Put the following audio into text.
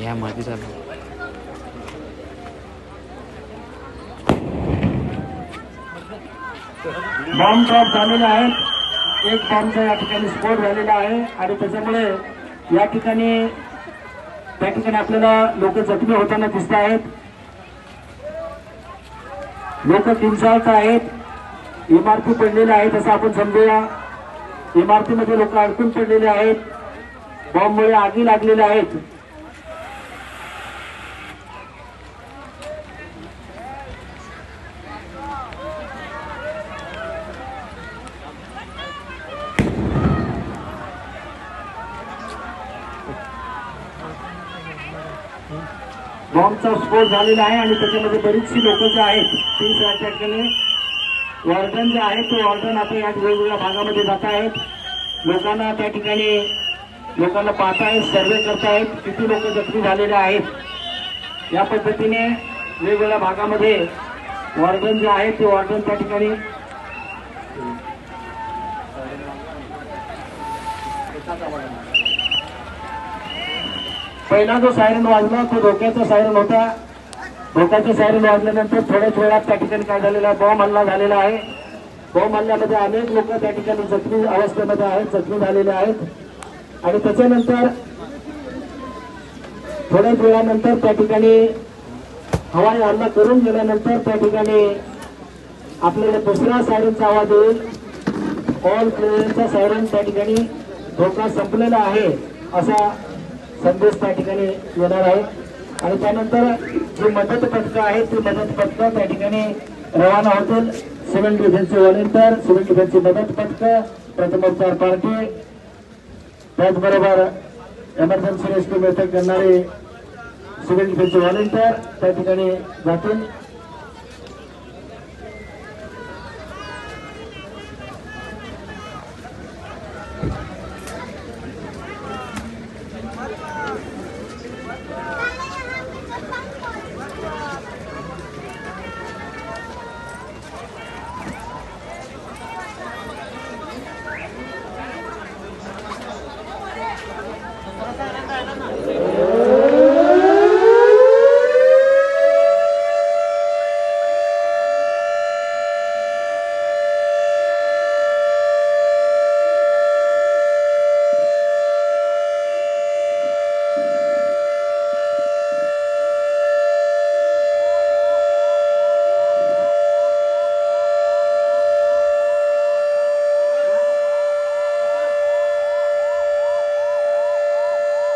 या मध्ये चालू बॉम्ब ड्रॉप झालेले आहेत एक बॉम्बचा या ठिकाणी स्फोट झालेला आहे. आणि त्याच्यामुळे या ठिकाणी त्या ठिकाणी आपल्याला लोक जखमी होताना दिसत आहेत. लोक किंचाळत आहेत. इमारती पडलेल्या आहेत असं आपण समजूया. इमारतीमध्ये लोक अडकून पडलेले आहेत. बॉम्बमुळे आगी लागलेल्या आहेत. बॉम्बचा स्फोट झालेला आहे आणि त्याच्यामध्ये बरीचशी लोक जे आहेत ती ठिकाणी वॉर्डन जे आहे ते वॉर्डन आता या वेगवेगळ्या भागामध्ये जात आहेत. लोकांना त्या ठिकाणी लोकांना पाहतायत सर्वे करतायत. किती लोक जखमी झालेले आहेत? या पद्धतीने वेगवेगळ्या भागामध्ये वॉर्डन जे आहे ते वॉर्डन त्या ठिकाणी. पहिला जो सायरन वाजला तो धोक्याचा सायरन होता. धोक्याचा सायरन वाजल्यानंतर थोड्याच वेळात त्या ठिकाणी काय झालेला आहे? बॉम्ब हल्ला झालेला आहे. बॉम्ब हल्ल्यामध्ये अनेक लोक त्या ठिकाणी जखमी अवस्थेमध्ये आहेत जखमी झालेले आहेत. आणि त्याच्यानंतर थोड्याच वेळानंतर त्या ठिकाणी हवाई हल्ला करून गेल्यानंतर त्या ठिकाणी आपल्याला दुसऱ्या सायरनचा आवाज येईल. ऑल क्लिअरचा सायरन त्या ठिकाणी धोका संपलेला आहे असा संदेश त्या ठिकाणी येणार आहे. आणि त्यानंतर जी मदत पथकं आहेत ती मदत पथकं त्या ठिकाणी रवाना होतील. सिव्हिल डिफेन्सचे व्हॉलेंटियर सिव्हिल डिफेन्सचे मदत पथकं प्रथमोपचार पार्टी त्याचबरोबर एमर्जन्सी रेस्क्यू बैठक करणारे सिव्हिल डिफेन्सचे व्हॉलेंटियर त्या ठिकाणी जातील.